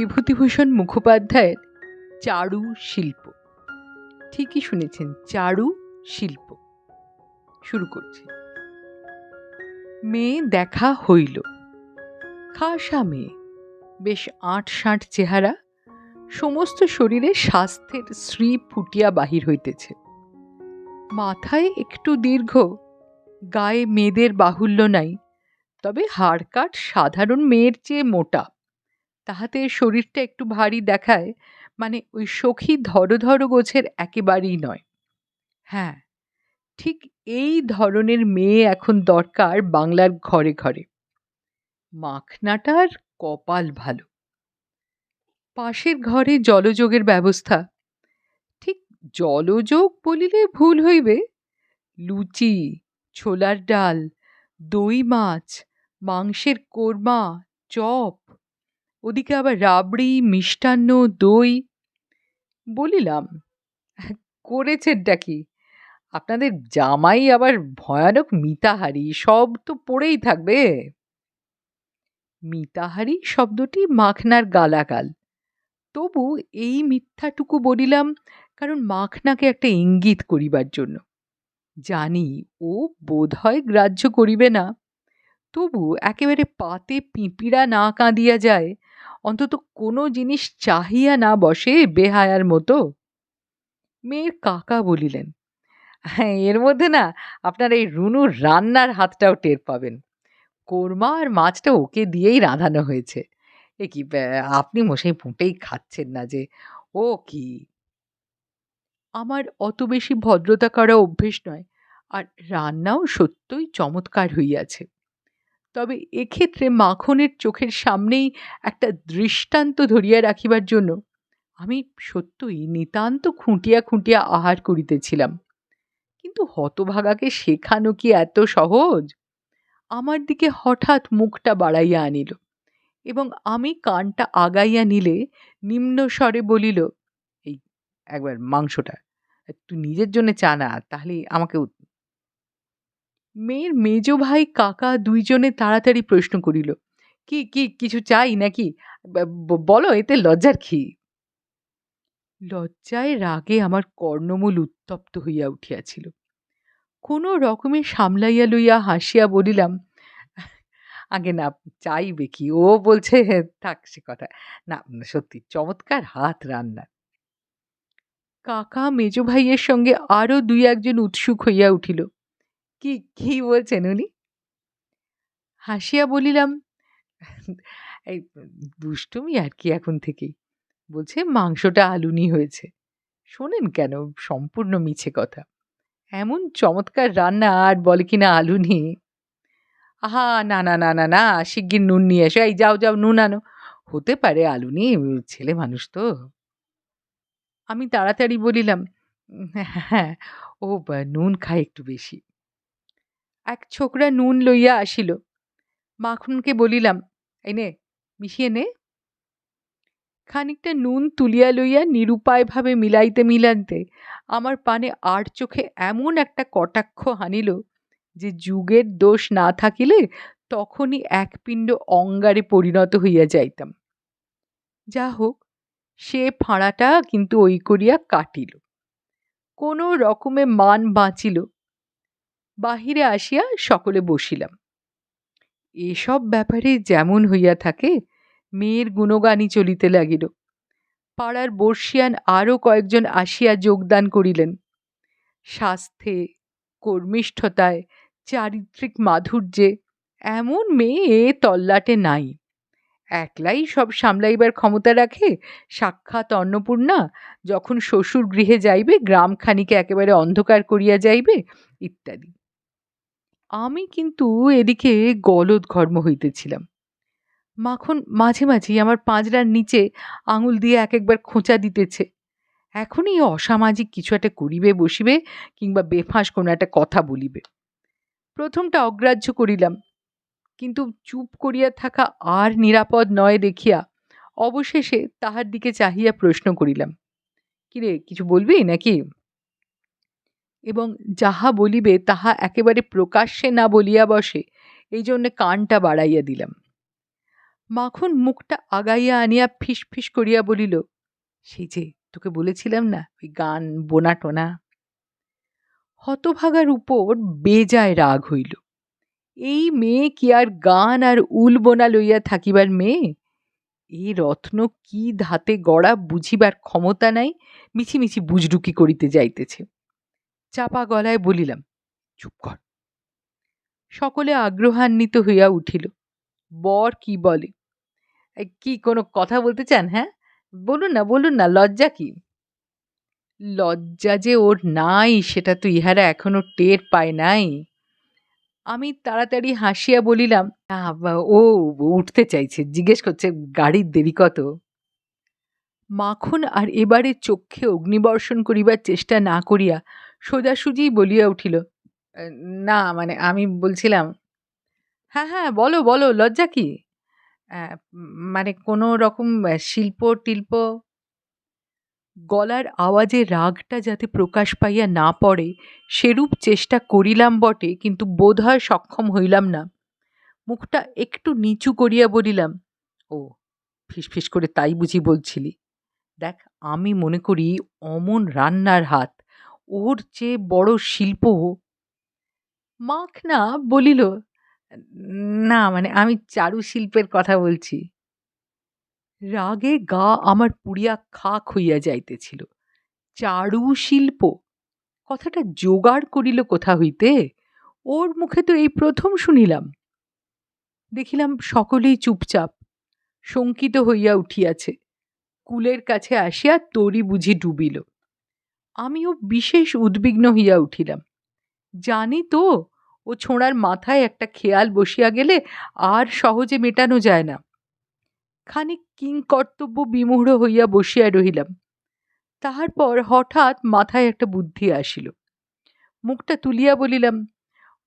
বিভূতিভূষণ মুখোপাধ্যায়ের চারু শিল্প। ঠিকই শুনেছেন, চারু শিল্প। শুরু করছি। মেয়ে দেখা হইল। খাসা মেয়ে। বেশ আট ষাট চেহারা। সমস্ত শরীরে স্বাস্থ্যের শ্রী ফুটিয়া বাহির হইতেছে। মাথায় একটু দীর্ঘ, গায়ে মেয়েদের বাহুল্য নাই, তবে হাড়কাট সাধারণ মেয়ের চেয়ে মোটা। তাহাতে শরীরটা একটু ভারী দেখায় মানে ওই সখী ধরো ধরো গোছের একেবারেই নয়। হ্যাঁ ঠিক এই ধরনের মেয়ে এখন দরকার বাংলার ঘরে ঘরে। মাখনাটার কপাল ভালো। পাশের ঘরে জলযোগের ব্যবস্থা। ঠিক জলযোগ বলিলে ভুল হইবে। লুচি, ছোলার ডাল, দই মাছ, মাংসের কোরমা, চপ ওদিকে আবার রাবড়ি, মিষ্টান্ন, দই বলিলাম করেছেনটা কি? আপনাদের জামাই আবার ভয়ানক মিতাহারি, সব তো পড়েই থাকবে। মিতাহারি শব্দটি মাখনার গালাগাল। তবু এই মিথ্যাটুকু বলিলাম, কারণ মাখনাকে একটা ইঙ্গিত করিবার জন্য। জানি ও বোধ হয় গ্রাহ্য করিবে না। তবু একেবারে পাতে পিঁপিড়া না কাঁদিয়া যায় অন্তত কোনো জিনিস চাহিয়া না বসে বেহায়ার মতো। মেয়ের কাকা বলিলেন হ্যাঁ এর মধ্যে না আপনার এই রুনুর রান্নার হাতটাও টের পাবেন। কোরমা আর মাছটা ওকে দিয়েই রাঁধানো হয়েছে। এ কি আপনি মশাই পুঁটেই খাচ্ছেন না যে, ও কি? আমার অত বেশি ভদ্রতা করা অভ্যেস নয়, আর রান্নাও সত্যই চমৎকার হইয়াছে। তবে এক্ষেত্রে মাখনের চোখের সামনেই একটা দৃষ্টান্ত ধরিয়া রাখিবার জন্য আমি সত্যই নিতান্ত খুঁটিয়া খুঁটিয়া আহার করিতেছিলাম। কিন্তু হতভাগাকে শেখানো কি এত সহজ? আমার দিকে হঠাৎ মুখটা বাড়াইয়া আনিল এবং আমি কানটা আগাইয়া নিলে নিম্ন স্বরে বলিল, এই একবার মাংসটা তুই নিজের জন্য চা না, তাহলে আমাকে মেয়ের মেজ ভাই কাকা দুইজনে তাড়াতাড়ি প্রশ্ন করিল, কি কি, কিছু চাই নাকি? বলো, এতে লজ্জার কি? লজ্জায় রাগে আমার কর্ণমূল উত্তপ্ত হইয়া উঠিয়াছিল। কোনো রকমে সামলাইয়া লইয়া হাসিয়া বলিলাম, আগে না, চাইবে কি? ও বলছে থাক সে কথা। না সত্যি, চমৎকার হাত রান্নার। কাকা মেজ ভাইয়ের সঙ্গে আরও দুই একজন উৎসুক হইয়া উঠিল। কি কি বলছেন উনি? হাসিয়া বলিলাম, এই দুষ্টুমি আর কি এখন থেকেই? বলছে, মাংসটা আলুনি হয়েছে। শোনেন কেন, সম্পূর্ণ মিছে কথা। এমন চমৎকার রান্না আর বলে কিনা আলুনি? আহা, না না না না না, শিগগির নুন নিয়ে এসো। এই যাও যাও, নুন আনো। হতে পারে আলুনি, ছেলে মানুষ তো। আমি তাড়াতাড়ি বলিলাম হ্যাঁ ও নুন খায় একটু বেশি। এক ছোকরা নুন লইয়া আসিল। মাখনকে বলিলাম, এই নে, মিশিয়ে নে। খানিকটা নুন তুলিয়া লইয়া নিরুপায়ভাবে মিলাইতে মিলাইতে আমার পানে আর চোখে এমন একটা কটাক্ষ হানিল যে যুগের দোষ না থাকিলে তখনই এক পিণ্ড অঙ্গারে পরিণত হইয়া যাইতাম। যা হোক, সে ফাঁড়াটা কিন্তু ওই করিয়া কাটিল। কোনো রকমে মান বাঁচিল। বাহিরে আসিয়া সকলে বসিলাম। এসব ব্যাপারে যেমন হইয়া থাকে, মেয়ের গুণগানই চলিতে লাগিল। পাড়ার বর্ষিয়ান আরও কয়েকজন আসিয়া যোগদান করিলেন। স্বাস্থ্যে, কর্মিষ্ঠতায়, চারিত্রিক মাধুর্যে এমন মেয়ে এ তল্লাটে নাই। একলাই সব সামলাইবার ক্ষমতা রাখে, সাক্ষাৎ অন্নপূর্ণা যখন শ্বশুর গৃহে যাইবে, গ্রামখানিকে একেবারে অন্ধকার করিয়া যাইবে, ইত্যাদি। আমি কিন্তু এদিকে গলদ ঘর্ম হইতেছিলাম। মাখন মাঝে মাঝেই আমার পাঁজরার নিচে আঙুল দিয়ে এক একবার খোঁচা দিতেছে। এখনই অসামাজিক কিছু একটা করিবে, বসিবে, কিংবা বেফাঁস কোনো একটা কথা বলিবে। প্রথমটা অগ্রাহ্য করিলাম, কিন্তু চুপ করিয়া থাকা আর নিরাপদ নয় দেখিয়া অবশেষে তাহার দিকে চাহিয়া প্রশ্ন করিলাম, কিরে, কিছু বলবি নাকি? এবং যাহা বলিবে, তাহা একেবারে প্রকাশ্যে না বলিয়া বসে, এই জন্যে কানটা বাড়াইয়া দিলাম। মাখন মুখটা আগাইয়া আনিয়া ফিস ফিস করিয়া বলিল সেই যে, তোকে বলেছিলাম না, ওই গান বোনা টোনা? হতভাগার উপর বেজায় রাগ হইল। এই মেয়ে কি আর গান আর উল বোনা লইয়া থাকিবার মেয়ে? এই রত্ন কি ধাতে গড়া বুঝিবার ক্ষমতা নাই মিছি মিছি বুজরুকি করিতে যাইতেছে। চাপা গলায় বলিলাম, চুপ কর। সকলে আগ্রহান্বিত হইয়া উঠিল, বর কি বলে? কি কোনো কথা বলতে চান হ্যাঁ? বলুন না বলুন না, লজ্জা কি? লজ্জা যে ওর নাই, সেটা তো ইহারা এখনও টের পায় নাই। আমি তাড়াতাড়ি হাসিয়া বলিলাম ও উঠতে চাইছে, জিজ্ঞেস করছে, গাড়ির দেরি কত? মাখন আর এবারে চক্ষে অগ্নিবর্ষণ করিবার চেষ্টা না করিয়া সোজাসুজি বলিয়া উঠিল "এ, না মানে আমি বলছিলাম হ্যাঁ হ্যাঁ বলো বলো লজ্জা কি? মানে কোনো রকম আহ, শিল্প টিল্প? গলার আওয়াজে রাগটা যাতে প্রকাশ পাইয়া না পড়ে সেরূপ চেষ্টা করিলাম বটে কিন্তু বোধহয় সক্ষম হইলাম না। মুখটা একটু নিচু করিয়া বলিলাম ও ফিসফিস করে তাই বুঝি বলছিলি। দেখ আমি মনে করি অমন রান্নার হাত ওর যে বড় শিল্প, মাখ না বলিল, না মানে আমি চারুশিল্পের কথা বলছি। রাগে গা আমার পুড়িয়া খাক হইয়া যাইতেছিল। চারু শিল্প? কথাটা জোগাড় করিল কোথা হইতে? ওর মুখে তো এই প্রথম শুনিলাম। দেখিলাম সকলেই চুপচাপ, শঙ্কিত হইয়া উঠিয়াছে। কুলের কাছে আসিয়া তরি বুঝি ডুবিল। আমিও বিশেষ উদ্বিগ্ন হইয়া উঠিলাম। জানি তো, ও ছোঁড়ার মাথায় একটা খেয়াল বসিয়া গেলে আর সহজে মেটানো যায় না। খানিক কিংকর্তব্য বিমূঢ় হইয়া বসিয়া রহিলাম। তাহার পর হঠাৎ মাথায় একটা বুদ্ধি আসিল। মুখটা তুলিয়া বলিলাম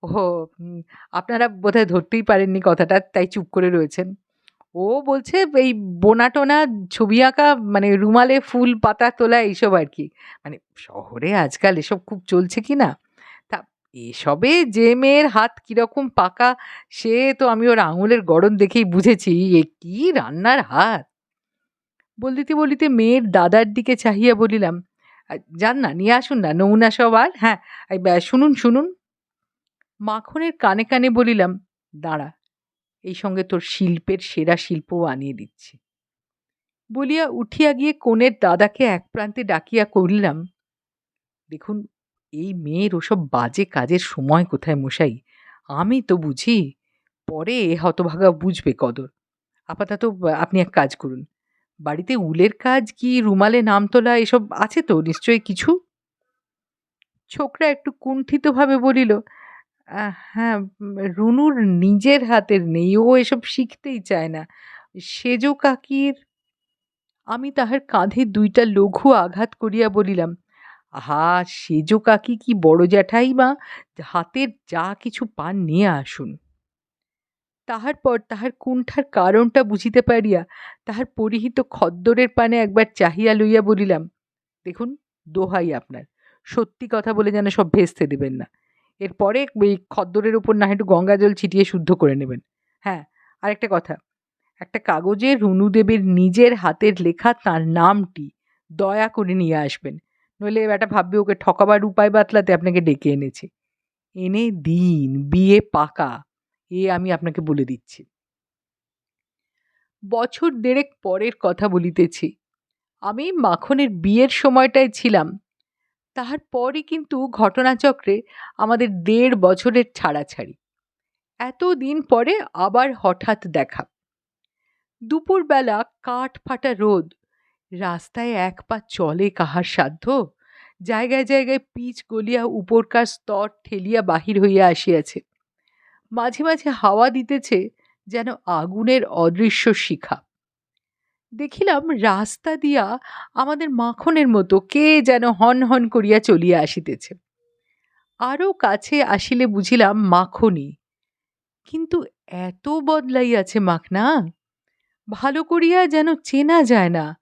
ও আপনারা বোধহয় ধরতেই পারেননি কথাটা, তাই চুপ করে রয়েছেন। ও বলছে এই বোনাটোনা ছবি আঁকা মানে রুমালে ফুল পাতা তোলা এইসব আর কি। মানে শহরে আজকাল এসব খুব চলছে কি না? তা এসবে যে মেয়ের হাত কীরকম পাকা সে তো আমি ওর আঙুলের গড়ন দেখেই বুঝেছি এ কি রান্নার হাত? বলিতে বলিতে মেয়ের দাদার দিকে চাহিয়া বলিলাম "আ, যান না নিয়ে আসুন না নমুনা সব আর হ্যাঁ শুনুন শুনুন। মাখনের কানে কানে বলিলাম দাঁড়া এই সঙ্গে তোর শিল্পের সেরা শিল্পও আনিয়ে দিচ্ছি। বলিয়া উঠিয়া গিয়ে কোণের দাদাকে এক প্রান্তে ডাকিয়া করিলাম দেখুন, এই মেয়ের ওসব বাজে কাজের সময় কোথায় মশাই? আমি তো বুঝি পরে হতভাগা বুঝবে কদর। আপাতত আপনি এক কাজ করুন। বাড়িতে উলের কাজ কি, রুমালে নাম তোলা এসব আছে তো নিশ্চয়ই কিছু? ছোকরা একটু কুণ্ঠিতভাবে বলিল হ্যাঁ রুনুর নিজের হাতের নেই, ও এসব শিখতেই চায় না। সেজো কাকির, আমি তাহার কাঁধে দুইটা লঘু আঘাত করিয়া বলিলাম, আহা, সেজো কাকি কি বড় জ্যাঠাই মা, হাতের যা কিছু পান নিয়ে আসুন। তাহার পর তাহার কুণ্ঠার কারণটা বুঝিতে পারিয়া তাহার পরিহিত খদ্দরের পানে একবার চাহিয়া লইয়া বলিলাম, দেখুন, দোহাই আপনার, সত্যি কথা বলে যেন সব ভেস্তে দেবেন না। এরপরে এই খদ্দরের উপর না একটু গঙ্গা জল ছিটিয়ে শুদ্ধ করে নেবেন। হ্যাঁ আরেকটা কথা। একটা কাগজে রুনুদেবের নিজের হাতের লেখা তার নামটি দয়া করে নিয়ে আসবেন। নইলে ব্যাটা ভাববে ওকে ঠকাবার উপায় বাতলাতে আপনাকে ডেকে এনেছে। এনে দিন, বিয়ে পাকা, এ আমি আপনাকে বলে দিচ্ছি। বছর দেড়েক পরের কথা বলিতেছি। আমি মাখনের বিয়ের সময়টায় ছিলাম তাহার পরই কিন্তু ঘটনাচক্রে আমাদের দেড় বছরের ছাড়াছাড়ি। এতদিন পরে আবার হঠাৎ দেখা। দুপুরবেলা কাঠ ফাটা রোদ, রাস্তায় এক পা চলে কাহার সাধ্য? জায়গায় জায়গায় পিচ গলিয়া উপরকার স্তর ঠেলিয়া বাহির হইয়া আসিয়াছে। মাঝে মাঝে হাওয়া দিতেছে যেন আগুনের অদৃশ্য শিখা। দেখিলাম রাস্তা দিয়া আমাদের মাখনের মতো কে যেন হন হন করিয়া চলিয়া আসিতেছে। আরও কাছে আসিলে বুঝিলাম মাখনি কিন্তু এত বদলাইয়াছে মাখনা। ভালো করিয়া যেন চেনা যায় না।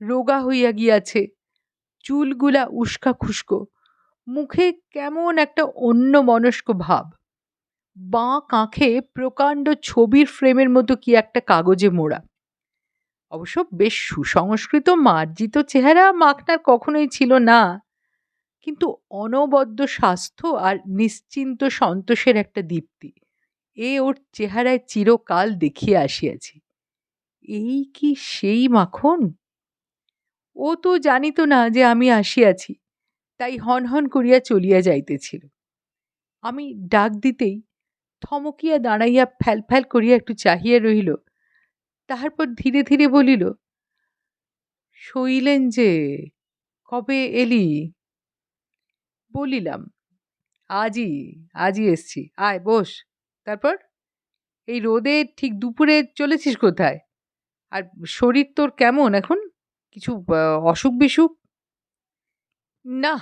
রোগা হইয়া গিয়াছে। চুলগুলা উস্কা খুস্কো। মুখে কেমন একটা অন্য মনস্ক ভাব। বাঁ কাঁখে প্রকাণ্ড ছবির ফ্রেমের মতো কি একটা কাগজে মোড়া। অবশ্য বেশ সুসংস্কৃত মার্জিত চেহারা মাখনার কখনোই ছিল না। কিন্তু অনবদ্য স্বাস্থ্য আর নিশ্চিন্ত সন্তোষের একটা দীপ্তি, এ ওর চেহারায় চিরকাল দেখিয়া আসিয়াছি। এই কি সেই মাখন? ও তো জানিত না যে আমি আসিয়াছি, তাই হন হন করিয়া চলিয়া যাইতেছিল। আমি ডাক দিতেই থমকিয়া দাঁড়াইয়া ফ্যাল ফ্যাল করিয়া একটু চাহিয়া রহিল তাহার পর ধীরে ধীরে বলিল শইলেন যে, কবে এলি? বলিলাম, আজই আজই এসছি। আয়, বস। তারপর, এই রোদে ঠিক দুপুরে চলেছিস কোথায়? আর শরীর তোর কেমন এখন? কিছু অসুখ বিসুখ? না।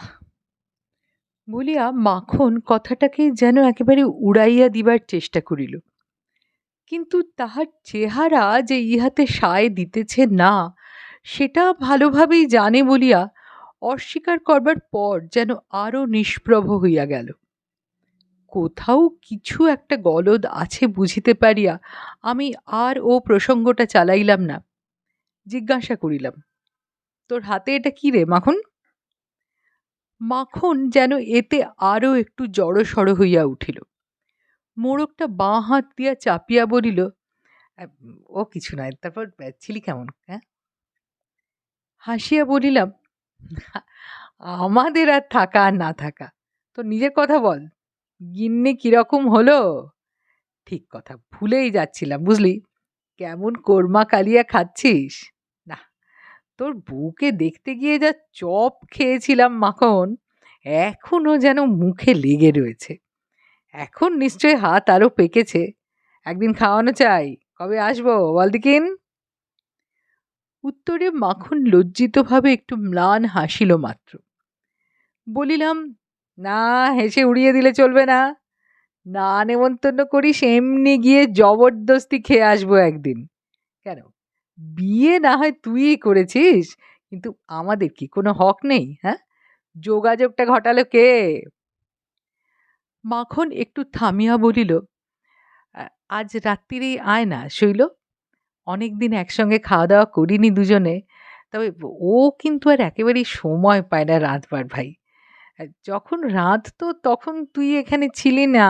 বলিয়া মাখন কথাটাকে যেন একেবারে উড়াইয়া দিবার চেষ্টা করিল। কিন্তু তাহার চেহারা যে ইহাতে সায় দিতেছে না, সেটা ভালোভাবেই জানে বলিয়া অস্বীকার করবার পর যেন আরও নিষ্প্রভ হইয়া গেল। কোথাও কিছু একটা গলদ আছে বুঝিতে পারিয়া আমি আর ও প্রসঙ্গটা চালাইলাম না, জিজ্ঞাসা করিলাম, তোর হাতে এটা কি রে মাখন? মাখন যেন এতে আরও একটু জড়সড় হইয়া উঠিল। মোড়কটা বাঁ হাত দিয়া চাপিয়া বলিল ও কিছু নয়, তারপর ছিলি কেমন হ্যাঁ? হাসিয়া বলিলাম, আমাদের আর থাকা আর না থাকা, তো নিজের কথা বল, গিন্নি কীরকম হলো? ঠিক কথা, ভুলেই যাচ্ছিলাম, বুঝলি, কেমন কোরমা কালিয়া খাচ্ছিস? না, তোর বউকে দেখতে গিয়ে যা চপ খেয়েছিলাম মাখন, এখনও যেন মুখে লেগে রয়েছে। এখন নিশ্চয় হাত আরও পেকেছে। একদিন খাওয়ানো চাই। কবে আসব? বল দিকিন উত্তরে মাখন লজ্জিতভাবে একটু ম্লান হাসিল মাত্র। বলিলাম, না, হেসে উড়িয়ে দিলে চলবে না। না নেমন্তন্ন করিস, এমনি গিয়ে জবরদস্তি খেয়ে আসব একদিন। কেন? বিয়ে না হয় তুই করেছিস, কিন্তু আমাদের কি কোনো হক নেই হ্যাঁ? যোগাযোগটা ঘটালো কে? মাখন একটু থামিয়া বলিল আজ রাত্রিরেই আয় না শৈল। অনেক দিন একসঙ্গে খাওয়া দাওয়া করিনি দুজনে। তবে ও কিন্তু আর একেবারেই সময় পায় না রাঁধবার ভাই। যখন রাত তো তখন তুই এখানে ছিলি না।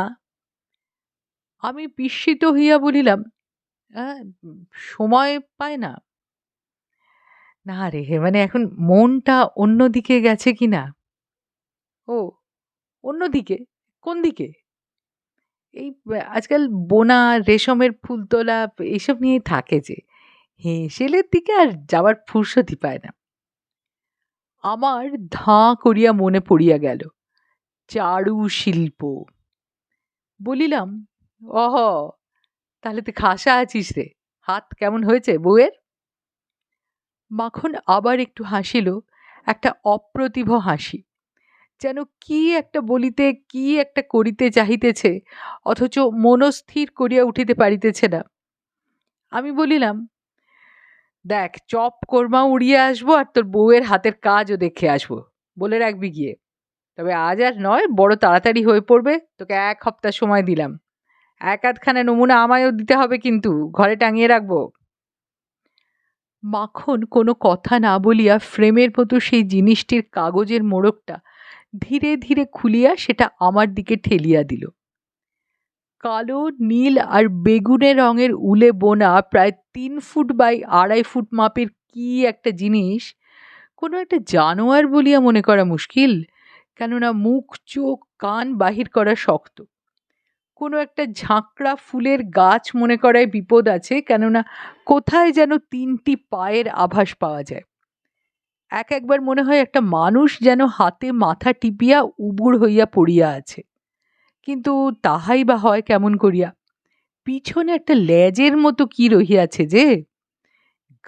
আমি বিস্মিত হইয়া বলিলাম "আহ, সময় পায় না। না রে হে মানে এখন মনটা অন্যদিকে গেছে কি না ও অন্যদিকে কোন দিকে? এই আজকাল বোনা, রেশমের ফুল তোলা এইসব নিয়েই থাকে যে। হেঁসেলের দিকে আর যাবার ফুরসতি পায় না। আমার ধাঁ করিয়া মনে পড়িয়া গেল, চারু শিল্প। বলিলাম, অহ, তাহলে তুই খাসা আছিস রে। হাত কেমন হয়েছে বউয়ের? মাখন আবার একটু হাসিল, একটা অপ্রতিভ হাসি। যেন কি একটা বলিতে, কি একটা করিতে চাহিতেছে, অথচ মনস্থির করিয়া উঠিতে পারিতেছে না। আমি বলিলাম, দেখ, চপ কোরমা উড়িয়ে আসব আর তোর বউয়ের হাতের কাজও দেখে আসব। বলে রাখবি গিয়ে। তবে আজ আর নয়, বড় তাড়াতাড়ি হয়ে পড়বে, তোকে এক হপ্তাহ সময় দিলাম। এক আধখানা নমুনা আমায়ও দিতে হবে কিন্তু, ঘরে টাঙিয়ে রাখব। মাখন কোনো কথা না বলিয়া ফ্রেমের মতো সেই জিনিসটির কাগজের মোড়কটা ধীরে ধীরে খুলিয়া সেটা আমার দিকে ঠেলিয়া দিল। কালো, নীল আর বেগুনে রঙের উলে বোনা প্রায় তিন ফুট বাই আড়াই ফুট মাপের কি একটা জিনিস, কোনো একটা জানোয়ার বলিয়া মনে করা মুশকিল, কেননা মুখ, চোখ, কান বাহির করা শক্ত। কোনো একটা ঝাঁকড়া ফুলের গাছ মনে করায় বিপদ আছে, কেননা কোথায় যেন তিনটি পায়ের আভাস পাওয়া যায়। এক একবার মনে হয় একটা মানুষ যেন হাতে মাথা টিপিয়া উবুড় হইয়া পড়িয়া আছে। কিন্তু তাহাই বা হয় কেমন করিয়া? পিছনে একটা লেজের মতো কি রহিয়াছে যে?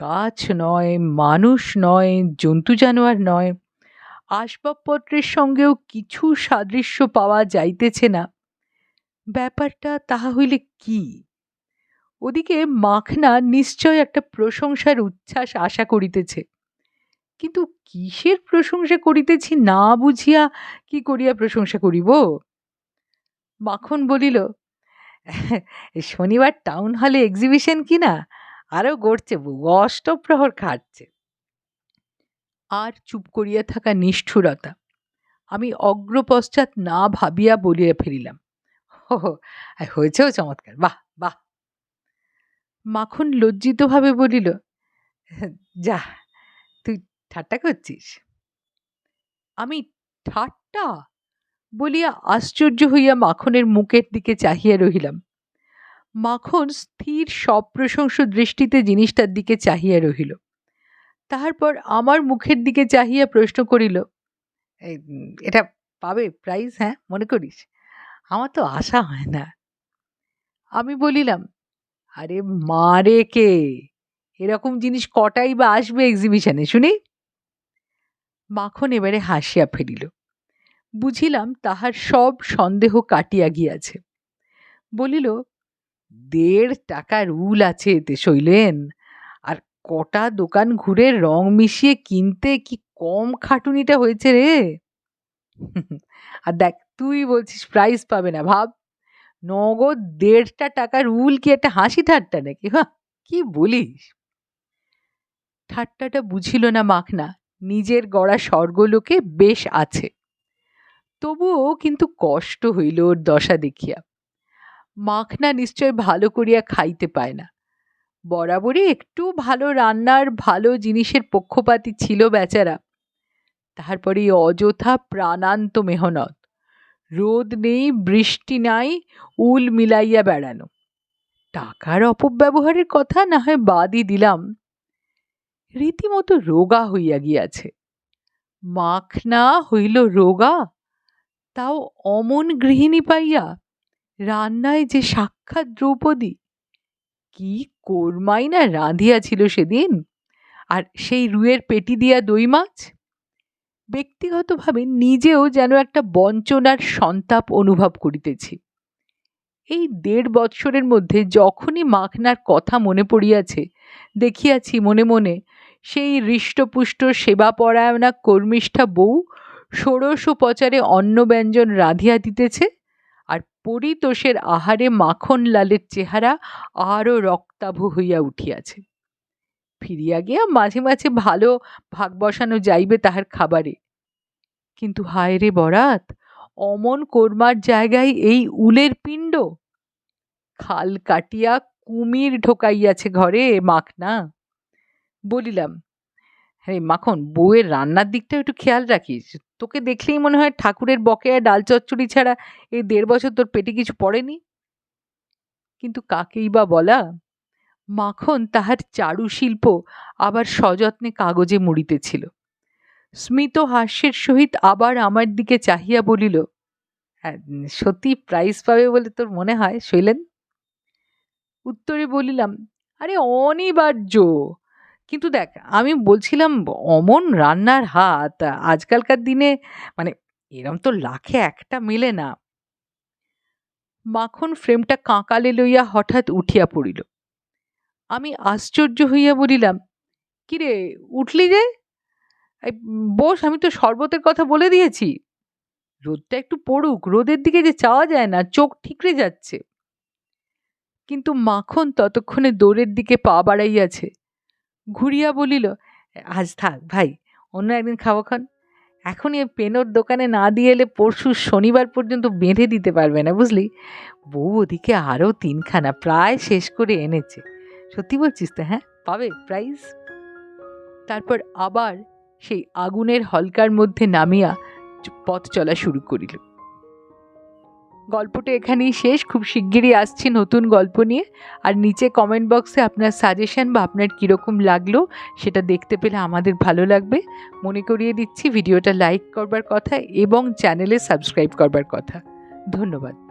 গাছ নয়, মানুষ নয়, জন্তু জানোয়ার নয়। আসবাবপত্রের সঙ্গেও কিছু সাদৃশ্য পাওয়া যাইতেছে না। ব্যাপারটা তাহা হইলে কি? ওদিকে মাখনা নিশ্চয় একটা প্রশংসার উচ্ছ্বাস আশা করিতেছে। কিন্তু কিসের প্রশংসা করিতেছি না বুঝিয়া কি করিয়া প্রশংসা করিব? মাখন বলিল শনিবার টাউন হলে এক্সিবিশন কি না? আরও গড়ছে অষ্টপ্রহর খাটছে। আর চুপ করিয়া থাকা নিষ্ঠুরতা আমি অগ্রপশ্চাৎ না ভাবিয়া বলিয়া ফিরিলাম হো হো, হয়েছেও চমৎকার বাহ বাহ। মাখন লজ্জিতভাবে বলিল যা ঠাট্টা করছিস? আমি ঠাট্টা? বলিয়া আশ্চর্য হইয়া মাখনের মুখের দিকে চাহিয়া রহিলাম। মাখন স্থির সপ্রশংস দৃষ্টিতে জিনিসটার দিকে চাহিয়া রহিল। তারপর আমার মুখের দিকে চাহিয়া প্রশ্ন করিল "এই, এটা পাবে প্রাইজ হ্যাঁ? মনে করিস? আমার তো আশা হয় না। আমি বলিলাম আরে মারে কে? এরকম জিনিস কটাই বা আসবে এক্সিবিশনে শুনি? মাখন এবারে হাসিয়া ফেলিল বুঝিলাম তাহার সব সন্দেহ কাটিয়া গিয়াছে। বলিল, দেড় টাকার উল আছে এতে, শৈলেন। আর কটা দোকান ঘুরে রং মিশিয়ে কিনতে কি কম খাটুনিটা হয়েছে রে? আর দেখ, তুই বলছিস প্রাইজ পাবে না, ভাব। নগদ দেড়টা টাকার উল কি একটা হাসি ঠাট্টা নাকি হা কি বলিস? ঠাট্টাটা বুঝিল না মাখনা নিজের গড়া স্বর্গলোকে বেশ আছে। তবুও কিন্তু কষ্ট হইল ওর দশা দেখিয়া। মাখনা নিশ্চয় ভালো করিয়া খাইতে পায় না। বরাবরই একটু ভালো রান্নার ভালো জিনিসের পক্ষপাতী ছিল বেচারা। তারপরে অযথা প্রাণান্ত মেহনত। রোদ নেই, বৃষ্টি নাই, উল মিলাইয়া বেড়ানো। টাকার অপব্যবহারের কথা না হয় বাদই দিলাম। রীতিমতো রোগা হইয়া গিয়াছে। মাখনা হইল রোগা, তাও অমন গৃহিণী পাইয়া রান্নায় যে সাক্ষাৎ দ্রৌপদী, কি কোরমাই না রাঁধিয়াছিল সেদিন, আর সেই রুয়ের পেটি দিয়া দই মাছ? ব্যক্তিগতভাবে নিজেও যেন একটা বঞ্চনার সন্তাপ অনুভব করিতেছি। এই দেড় বৎসরের মধ্যে যখনই মাখনার কথা মনে পড়িয়াছে, দেখিয়াছি মনে মনে সেই হৃষ্টপুষ্ট সেবাপরায়ণা কর্মিষ্ঠা বউ ষোড়শোপচারে অন্ন ব্যঞ্জন রাঁধিয়া দিতেছে আর পরিতোষের আহারে মাখন লালের চেহারা আরও রক্তাভ হইয়া উঠিয়াছে। ফিরিয়া গিয়া মাঝে মাঝে ভালো ভাগ বসানো যাইবে তাহার খাবারে। কিন্তু হায় রে বরাত, অমন কোরমার জায়গায় এই উলের পিণ্ড? খাল কাটিয়া কুমির ঢোকাইয়াছে ঘরে মাখনা। বলিলাম হ্যাঁ মাখন বউয়ের রান্নার দিকটা একটু খেয়াল রাখিস। তোকে দেখলেই মনে হয় ঠাকুরের বকেয়া ডাল চচ্চড়ি ছাড়া এই দেড় বছর তোর পেটে কিছু পড়েনি? কিন্তু কাকেই বা বলা? মাখন তাহার চারু শিল্প আবার সযত্নে কাগজে মুড়িতেছিল। স্মিত হাস্যের সহিত আবার আমার দিকে চাহিয়া বলিল "হ্যাঁ, সত্যি প্রাইজ পাবে বলে তোর মনে হয় শৈলেন? উত্তরে বলিলাম আরে অনিবার্য! কিন্তু দেখ, আমি বলছিলাম অমন রান্নার হাত আজকালকার দিনে মানে এরম তো লাখে একটা মেলে না। মাখন ফ্রেমটা কাঁকালে লইয়া হঠাৎ উঠিয়া পড়িল। আমি আশ্চর্য হইয়া বলিলাম, কিরে, উঠলি এই বস, আমি তো শরবতের কথা বলে দিয়েছি। রোদটা একটু পড়ুক, রোদের দিকে যে চাওয়া যায় না, চোখ ঠিকরে যাচ্ছে। কিন্তু মাখন ততক্ষণে দৌড়ের দিকে পা বাড়াইয়াছে। ঘুরিয়া বলিল, আজ থাক ভাই, অন্য একদিন খাব খান। এখনই পেনোর দোকানে না দিয়ে এলে পরশু শনিবার পর্যন্ত বেঁধে দিতে পারবে না, বুঝলি? বউ ওদিকে আরও তিনখানা প্রায় শেষ করে এনেছে। সত্যি বলছিস তো হ্যাঁ? পাবে প্রাইজ তারপর আবার সেই আগুনের হলকার মধ্যে নামিয়া পথ চলা শুরু করিল। গল্পটা এখানেই শেষ। খুব শিগগিরই আসছি নতুন গল্প নিয়ে। আর নিচে কমেন্ট বক্সে আপনার সাজেশন বা আপনার কীরকম লাগল, সেটা দেখতে পেলে আমাদের ভালো লাগবে। মনে করিয়ে দিচ্ছি, ভিডিওটা লাইক করবার কথা এবং চ্যানেলে সাবস্ক্রাইব করবার কথা। ধন্যবাদ।